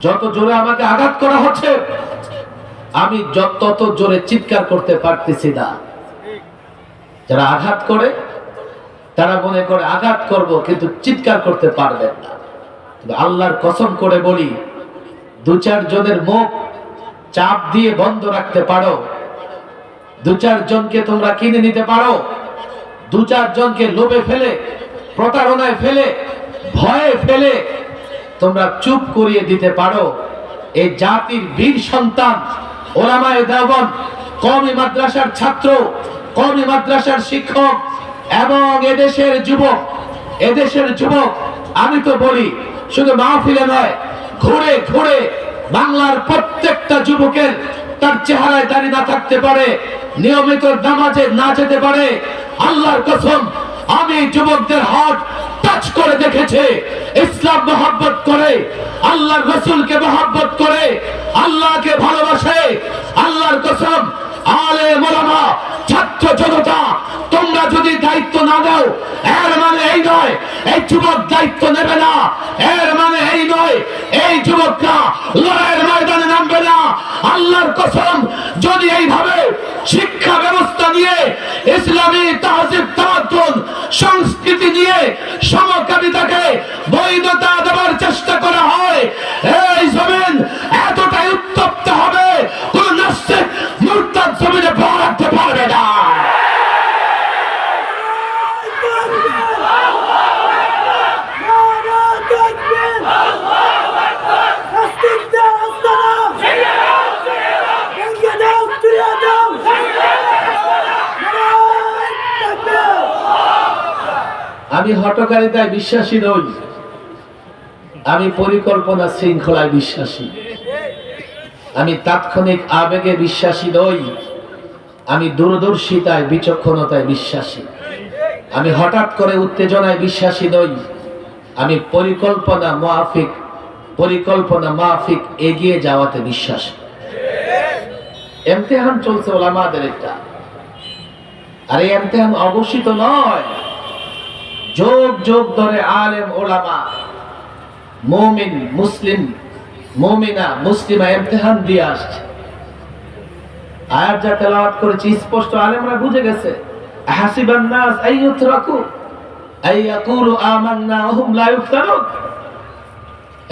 যত জোরে আমাকে আঘাত করা হচ্ছে, আমি যত জোরে চিৎকার করতে পারতেছি না। যারা আঘাত করে, তারা মনে করে আঘাত করব, কিন্তু চিৎকার করতে পারবেন না। আল্লাহর কসম করে বলি, দু চার জনের মুখ চাপ দিয়ে বন্ধ রাখতে পারো। দু চার জনকে তোমরা কিনে নিতে পারো। দু চার জনকে লোভে ফেলে, প্রতারণায় ফেলে, ভয়ে ফেলে তোমরা চুপ করিয়ে দিতে পারো। এই জাতির বীর সন্তান, ওলামায়ে দেওবন কমি মাদ্রাসার ছাত্র কমি মাদ্রাসার শিক্ষক এবং এদেশের যুবক এদেশের যুবক, আমি তো বলি, শুধু মাহফিলে নয়, ঘুরে ঘুরে বাংলার প্রত্যেকটা যুবকের তার চেহারায় দাঁড়িয়ে না থাকতে পারে, নিয়মিত নামাজে না যেতে পারে। আল্লাহর কসম, আমি যুবকদের হাত টাচ করে দেখেছে, ইসলাম মহাব্বত করে, আল্লাহর রসুলকে মহাব্বত করে, আল্লাহকে ভালোবাসে, আল্লাহর কসম, আলে মোলামা, ছাত্র জনতা, তোমরা যদি দায়িত্ব না দাও, এর মানে এই নয়, এই যুবক দায়িত্ব নেবে না, এর মানে এই নয়, এই যুবকরা লড়াইয়ের ময়দানে নামবে না। আল্লাহর কসম, যদি এইভাবে শিক্ষা ব্যবস্থা নিয়ে ইসলামী তাহজিব তামাদ্দুন সংস্কৃতি দিয়ে সমকামিতাকে বৈধতা দেওয়ার চেষ্টা করা হয়। এই জমিন এতটাই উত্তপ্ত হবে, কোন নাস্তিক জমিনে আমি হটকারিতায় বিশ্বাসী নই। আমি পরিকল্পনা শৃঙ্খলায় বিশ্বাসী। আমি তাৎক্ষণিক আবেগে বিশ্বাসী নই। আমি দূরদর্শিতায়, বিচক্ষণতায় বিশ্বাসী। আমি হঠাৎ করে উত্তেজনায় বিশ্বাসী নই। আমি পরিকল্পনা মাফিক পরিকল্পনা মাফিক এগিয়ে যাওয়াতে বিশ্বাসী। এমতেহান চলছে ওলামাদের একটা। আর এই এমতেহান অঘোষিত নয়। যোগ যোগ ধরে আলেম, ওলামা, মুমিন, মুসলিম, মুমিনা, মুসলিমা ইমতিহান দিয়ে আসছে। আয়াত যা তেলাওয়াত করেছি, স্পষ্ট আলেমরা বুঝে গেছে। হাসিবান নাস আইয়ুতরাকু আইয়াকুলু আমান্না লা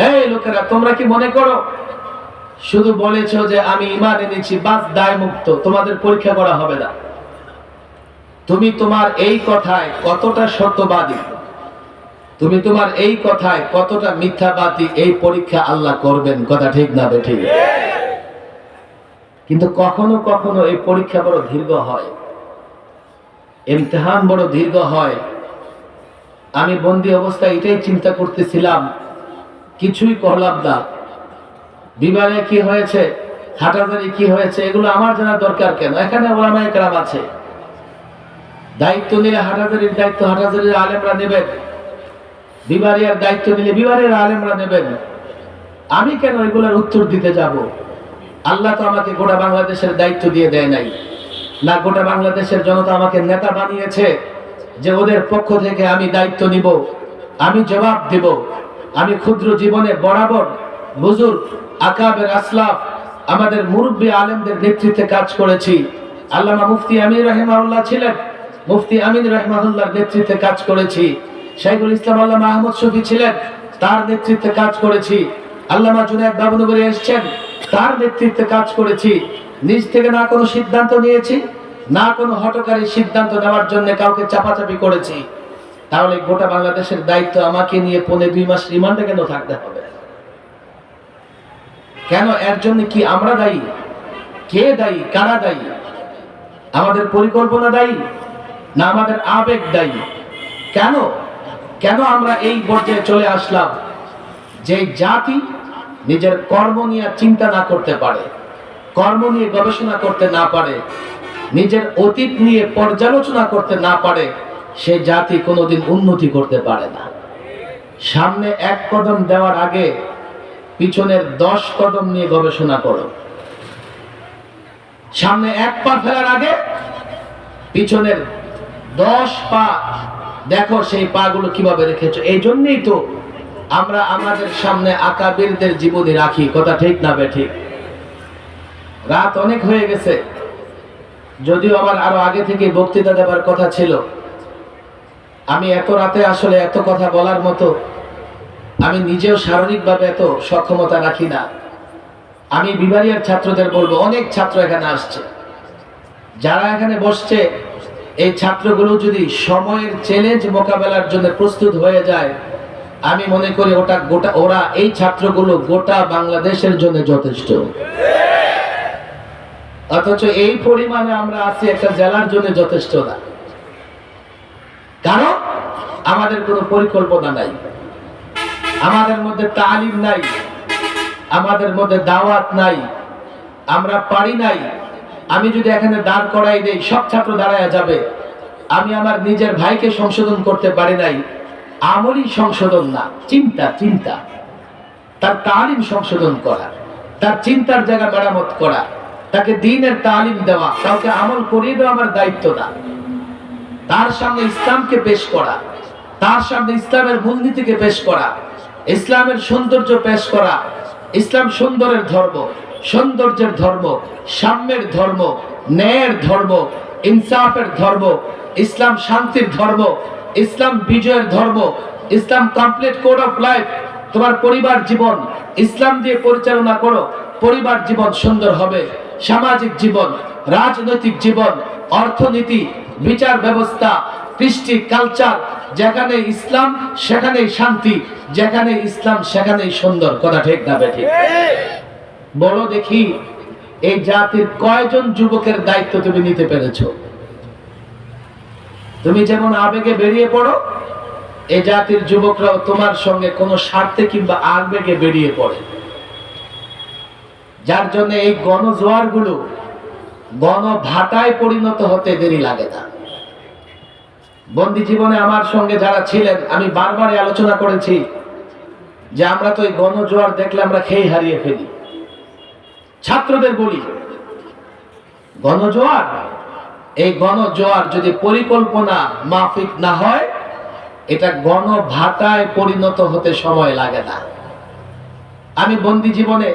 এই লোকেরা, তোমরা কি মনে করো? শুধু বলেছ যে আমি ঈমান এনেছি, বাস দায় মুক্ত তোমাদের পরীক্ষা করা হবে না। তুমি তোমার এই কথায় কতটা সত্যবাদী? তুমি তোমার এই কথায় কতটা মিথ্যাবাদী? এই পরীক্ষা আল্লাহ করবেন। কথা ঠিক না ঠিক? কিন্তু কখনো কখনো এই পরীক্ষা বড় দীর্ঘ হয়। ইমতিহান বড় দীর্ঘ হয়। আমি বন্দি অবস্থায় এটাই চিন্তা করতেছিলাম। কিছুই করলাম না। বিমানে কি হয়েছে? হাটাজারি কি হয়েছে? এগুলো আমার জানার দরকার কেন? এখানে ওলামায়ে কেরাম আছে। দায়িত্ব নিলে হাটাজারির দায়িত্ব হাটাজারির আলেমরা নেবেন। বিবারিয়ার দায়িত্ব নিলে বিবারের আলেমরা নেবেন। আমি কেন এগুলোর উত্তর দিতে যাব? আল্লাহ তো আমাকে গোটা বাংলাদেশের দায়িত্ব দিয়ে দেয় নাই। না, গোটা বাংলাদেশের জনতা আমাকে নেতা বানিয়েছে যে ওদের পক্ষ থেকে আমি দায়িত্ব নিব, আমি জবাব দেব। আমি ক্ষুদ্র জীবনে বরাবর বুজুর আকাবের আসলাফ, আমাদের মুরব্বী আলেমদের নেতৃত্বে কাজ করেছি। আল্লামা মুফতি আমির রহমাউল্লাহ ছিলেন। মুফতি আমিন রহমাউল্লাহর নেতৃত্বে কাজ করেছি। শাইখুল ইসলাম আল্লাহ মাহমুদ শফি ছিলেন, তার নেতৃত্বে কাজ করেছি। আল্লামা জুনায়দ বাবুনগরে এসেছেন, তার নেতৃত্বে কাজ করেছি। নিজ থেকে না কোনো সিদ্ধান্ত নিয়েছি, না কোনো হটকারী সিদ্ধান্ত নেওয়ার জন্য কাউকে চাপাচাপি করেছি। তাহলে গোটা বাংলাদেশের দায়িত্ব আমাকে নিয়ে পনে দুই মাস রিমান্ডে কেন থাকতে হবে? কেন এর জন্য কি আমরা দায়ী? কে দায়ী? কারা দায়ী? আমাদের পরিকল্পনা দায়ী? না আমাদের আবেগ দায়ী। কেন? কেন আমরা এই পর্যায়ে চলে আসলাম? যে জাতি নিজের কর্ম নিয়ে চিন্তা না করতে পারে, কর্ম নিয়ে গবেষণা করতে না পারে, নিজের অতীত নিয়ে পর্যালোচনা করতে না পারে, সে জাতি কোনোদিন উন্নতি করতে পারে না। সামনে এক কদম দেওয়ার আগে পিছনের দশ কদম নিয়ে গবেষণা করো। সামনে এক পা ফেলার আগে পিছনের দশ পা। দেখো সেই পা গুলো কীভাবে রেখেছো। এই জন্যই তো আমরা আমাদের সামনে আকাবিরদের জীবনী রাখি। কথা ঠিক না ঠিক? রাত অনেক হয়ে গেছে। যদিও আমার আরও আগে থেকে বক্তৃতা দেওয়ার কথা ছিল। আমি এত রাতে আসলে এত কথা বলার মতো আমি নিজেও শারীরিকভাবে এত সক্ষমতা রাখি না। আমি বিবারিয়ার ছাত্রদের বলব, অনেক ছাত্র এখানে আসছে। যারা এখানে বসছে এই ছাত্রগুলো যদি সময়ের চ্যালেঞ্জ মোকাবেলার জন্য প্রস্তুত হয়ে যায়, আমি মনে করি ওটা গোটা, ওরা এই ছাত্রগুলো গোটা বাংলাদেশের জন্য যথেষ্ট। অথচ এই পরিমাণে আমরা আছি একটা জেলার জন্য যথেষ্ট না। কারণ আমাদের কোনো পরিকল্পনা নাই। আমাদের মধ্যে তালিম নাই। আমাদের মধ্যে দাওয়াত নাই। আমরা পারি নাই। আমি যদি এখানে দাঁড় করাই দেই, সব ছাত্র দাঁড়ায় যাবে। আমি আমার নিজের ভাইকে সংশোধন করতে পারি নাই। আমলই সংশোধন না, চিন্তা চিন্তা। তার তালিম সংশোধন করা, তার চিন্তার জায়গা মেরামত করা, তাকে দিনের তালিম দেওয়া, কাউকে আমল করিয়ে দেওয়া আমার দায়িত্ব না। তার সামনে ইসলামকে পেশ করা, তার সামনে ইসলামের মূলনীতিকে পেশ করা, ইসলামের সৌন্দর্য পেশ করা, ইসলাম সুন্দরের ধর্ম। সৌন্দর্যের ধর্ম, সাম্যের ধর্ম, ন্যায়ের ধর্ম, ইনসাফের ধর্ম, ইসলাম শান্তির ধর্ম, ইসলাম বিজয়ের ধর্ম, ইসলাম কমপ্লিট কোড অফ লাইফ তোমার পরিবার জীবন, ইসলাম দিয়ে পরিচালনা করো, পরিবার জীবন সুন্দর হবে, সামাজিক জীবন, রাজনৈতিক জীবন, অর্থনীতি, বিচার ব্যবস্থা, কৃষ্টি কালচার যেখানে ইসলাম, সেখানেই শান্তি, যেখানে ইসলাম, সেখানেই সুন্দর, কথা ঠিক না বেঠিক বড় দেখি, এই জাতির কয়জন যুবকের দায়িত্ব তুমি নিতে পেরেছ? তুমি যেমন আবেগে বেরিয়ে পড়ো এই জাতির যুবকরাও তোমার সঙ্গে কোনো স্বার্থে কিংবা আবেগে বেরিয়ে পড়ে। যার জন্য এই গণজোয়ারগুলো গণ ভাটায় পরিণত হতে দেরি লাগে না। বন্দি জীবনে আমার সঙ্গে যারা ছিলেন, আমি বারবার আলোচনা করেছি যে আমরা তো এই গণজোয়ার দেখলে আমরা খেয়ে হারিয়ে ফেলি। ছাত্রদের বলি, গণজোয়ার? এই গণজোয়ার যদি পরিকল্পনা মাফিক না হয়, এটা গণ ভাটায় পরিণত হতে সময় লাগে না। আমি বন্দি জীবনে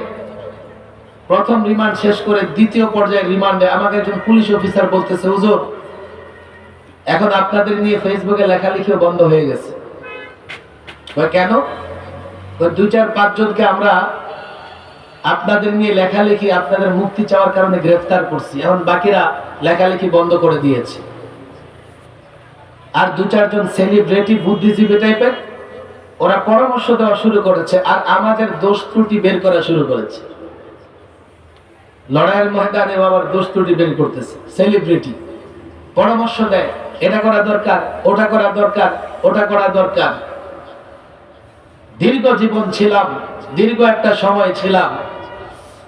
প্রথম রিমান্ড শেষ করে দ্বিতীয় পর্যায়ে রিমান্ডে আমাকে একজন পুলিশ অফিসার বলতেছে, হুজুর, এখন আপনাদের নিয়ে ফেসবুকে লেখালেখিও বন্ধ হয়ে গেছে। কেন? দুই চার পাঁচজনকে আমরা আপনাদের নিয়ে লেখালেখি, আপনাদের মুক্তি চাওয়ার কারণে গ্রেফতার করছি। এখন বাকিরা লেখালেখি বন্ধ করে দিয়েছে। আর দু চারজন সেলিব্রিটি বুদ্ধিজীবী টাইপের ওরা পরামর্শ দেওয়া শুরু করেছে আর আমাদের দোষ ত্রুটি বের করা শুরু করেছে। লড়াইয়ের ময়দানে আবার দোষ ত্রুটি বের করতেছে। সেলিব্রিটি পরামর্শ দেয়, এটা করা দরকার, ওটা করা দরকার, ওটা করা দরকার। দীর্ঘ জীবন ছিলাম, দীর্ঘ একটা সময় ছিলাম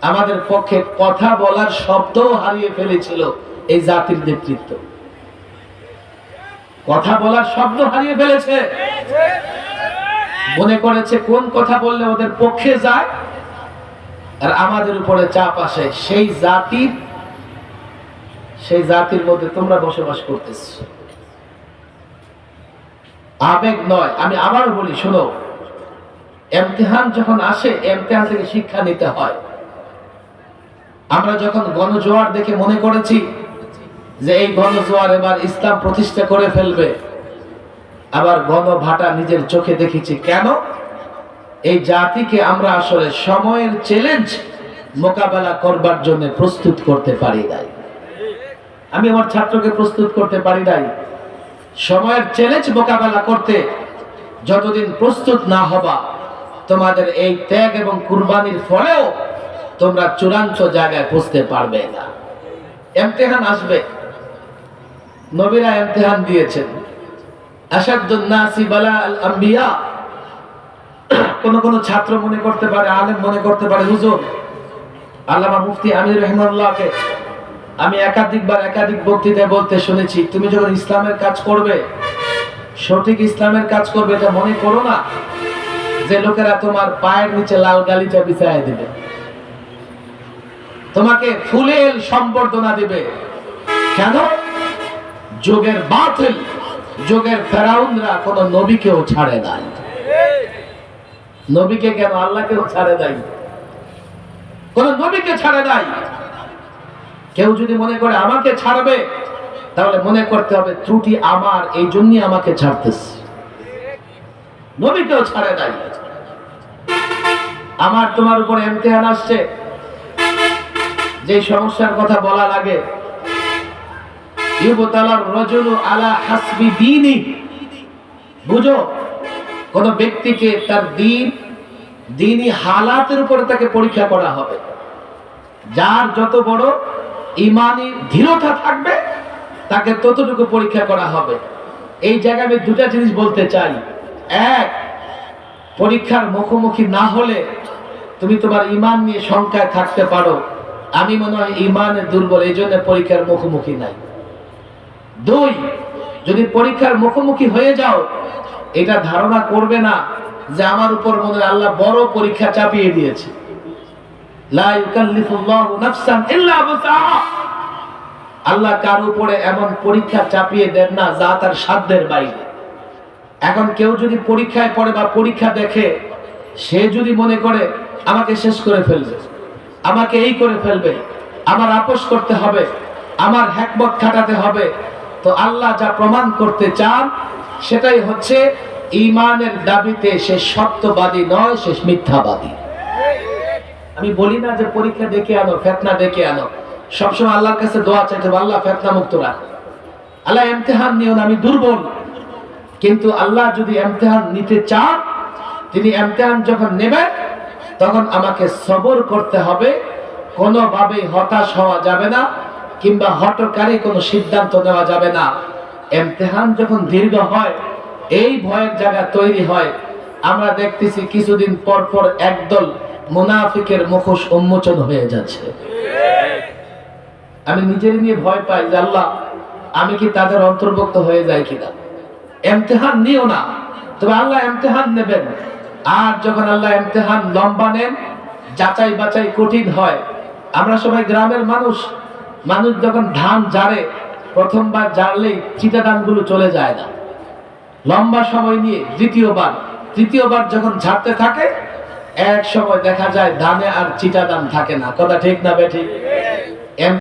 আমাদের পক্ষে কথা বলার শব্দও হারিয়ে ফেলেছিল এই জাতির নেতৃত্ব। কথা বলার শব্দ হারিয়ে ফেলেছে। মনে করেছে কোন কথা বললে ওদের পক্ষে যায়? আর আমাদের উপরে চাপ আসে। সেই জাতির সেই জাতির মধ্যে তোমরা বসবাস করতেছ। আবেগ নয়। আমি আবার বলি, শোনো, এমতেহান যখন আসে, এমতেহান থেকে শিক্ষা নিতে হয়। আমরা যখন গণজোয়ার দেখে মনে করেছি যে এই গণজোয়ার এবার ইসলাম প্রতিষ্ঠা করে ফেলবে, আবার গণভাটা নিজের চোখে দেখেছি, কেন? এই জাতিকে আমরা আসলে সময়ের চ্যালেঞ্জ মোকাবেলা করবার জন্য প্রস্তুত করতে পারি নাই। আমি আমার ছাত্রকে প্রস্তুত করতে পারি নাই। সময়ের চ্যালেঞ্জ মোকাবেলা করতে যতদিন প্রস্তুত না হবা, তোমাদের এই ত্যাগ এবং কুরবানির ফলেও তোমরা চূড়ান্ত জায়গায় পৌঁছতে পারবে না। এমতেহান আসবে। নবীরা এমতেহান দিয়েছেন। কোন কোন ছাত্র মনে করতে পারে, আলেম মনে করতে পারে, হুজুর, আল্লামা মুফতি আমির রহমানুল্লাহকে আমি একাধিকবার একাধিক বক্তৃতায় বলতে শুনেছি, তুমি যখন ইসলামের কাজ করবে, সঠিক ইসলামের কাজ করবে, এটা মনে করো না যে লোকেরা তোমার পায়ের নিচে লাল গালিচা বিছায় দিবে। তোমাকে ফুলের সম্বর্ধনা দিবে। কেন? যোগের বাতিল, যোগের ফেরাউনরা কোন নবীকেও ছাড়ে নাই। নবীকে কেন আল্লাহকেও ছাড়ে দেয় কোন নবীকে ছাড়ে দেয় কেউ যদি মনে করে আমাকে ছাড়বে, তাহলে মনে করতে হবে ত্রুটি আমার, এই জন্যই আমাকে ছাড়তেছে। নবীকেও ছাড়ে দেয় আমার তোমার উপর এমতেহান আসছে। যে সমস্যার কথা বলা লাগে আলা হাসবি দীনি। বুঝো, কোন ব্যক্তিকে তার দিন দিনই হালাতের উপরে তাকে পরীক্ষা করা হবে। যার যত বড় ইমানি দৃঢ়তা থাকবে, তাকে ততটুকু পরীক্ষা করা হবে। এই জায়গায় আমি দুটা জিনিস বলতে চাই। এক, পরীক্ষার মুখোমুখি না হলে তুমি তোমার ইমান নিয়ে শঙ্কায় থাকতে পারো। আমি মনে হয় ইমানে দুর্বল, এই জন্য পরীক্ষার মুখোমুখি নাই। দুই, যদি পরীক্ষার মুখোমুখি হয়ে যাও, এটা ধারণা করবে না যে আমার উপর মনে হয় আল্লাহ বড় পরীক্ষা চাপিয়ে দিয়েছে। আল্লাহ কার উপরে এমন পরীক্ষা চাপিয়ে দেন না, যা তার সাধ্যের বাইরে। এখন কেউ যদি পরীক্ষায় পড়ে বা পরীক্ষা দেখে, সে যদি মনে করে, আমাকে শেষ করে ফেলবে। আমাকে এই করে ফেলবে। আমার আপোষ করতে হবে। আমার হ্যাকমত খাটাতে হবে। তো আল্লাহ যা প্রমাণ করতে চান, সেটাই হচ্ছে ইমানের দাবিতে সে সত্যবাদী নয়, সে মিথ্যাবাদী। আমি বলি না যে পরীক্ষা ডেকে আনো, ফেতনা ডেকে আনো। সবসময় আল্লাহর কাছে দোয়া চাইতে আল্লাহ ফেতনা মুক্ত রাখ। আল্লাহ এমতেহান নিও না, আমি দুর্বল। কিন্তু আল্লাহ যদি এমতেহান নিতে চান, তিনি এমতেহান যখন নেবেন তখন আমাকে সবর করতে হবে, কোনোভাবেই হতাশ হওয়া যাবে না, কিংবা হটকারী কোনো সিদ্ধান্ত নেওয়া যাবে না। এমতেহান যখন দীর্ঘ হয়, এই ভয়ের জায়গা তৈরি হয়। আমরা দেখতেছি কিছুদিন পর পর একদল মুনাফিকের মুখোশ উন্মোচন হয়ে যাচ্ছে। আমি নিজের নিয়ে ভয় পাই যে আল্লাহ, আমি কি তাদের অন্তর্ভুক্ত হয়ে যাই কিনা? এমতেহান নিও না, তবে আল্লাহ এমতেহান নেবেন। আর যখন আল্লাহ এমতেহান লম্বা নেন, যাচাই বাছাই কঠিন হয়। আমরা সবাই গ্রামের মানুষ। মানুষ যখন ধান জারে প্রথমবার জারলেই চিটা ধানগুলো চলে যায় না। লম্বা সময় নিয়ে দ্বিতীয়বার। তৃতীয়বার যখন ঝাড়তে থাকে, এক সময় দেখা যায় ধানে আর চিটা ধান থাকে না। কথা ঠিক না বে ঠিক? এম